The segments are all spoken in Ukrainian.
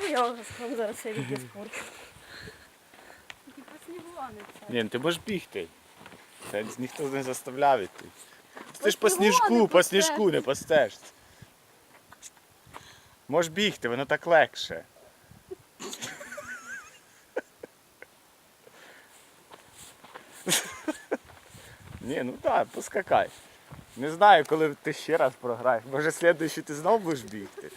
Я я сказав, зараз. Типа не це. Ні, ну ти можеш бігти. Це ніхто не заставляв іти. Ти ж По по сніжку, по сніжку не пастешся. Можеш бігти, воно так легше. Ні, ну так, поскакай. Не знаю, коли ти ще раз програєш. Може, слідуючий ти знову будеш бігти.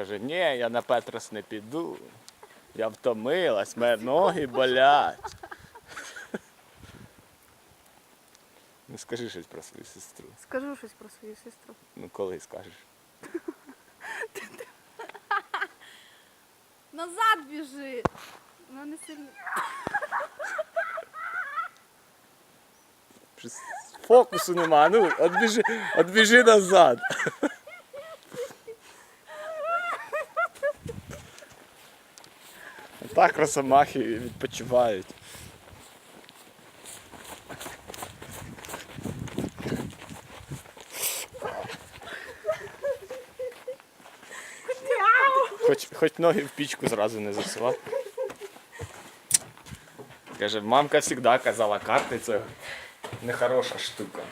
Каже, ні, я на Петрос не піду. Я втомилась, мене ноги болять. Ну скажи щось про свою сестру. Скажу щось про свою сестру. Ну коли скажеш? Назад біжи. Вона не сильно. Фокусу нема, ну, отбіжи, отбіжи назад. Так росомахи відпочивають. Хоч, хоч ноги в пічку зразу не засував. Каже, мамка завжди казала, карти це нехороша штука.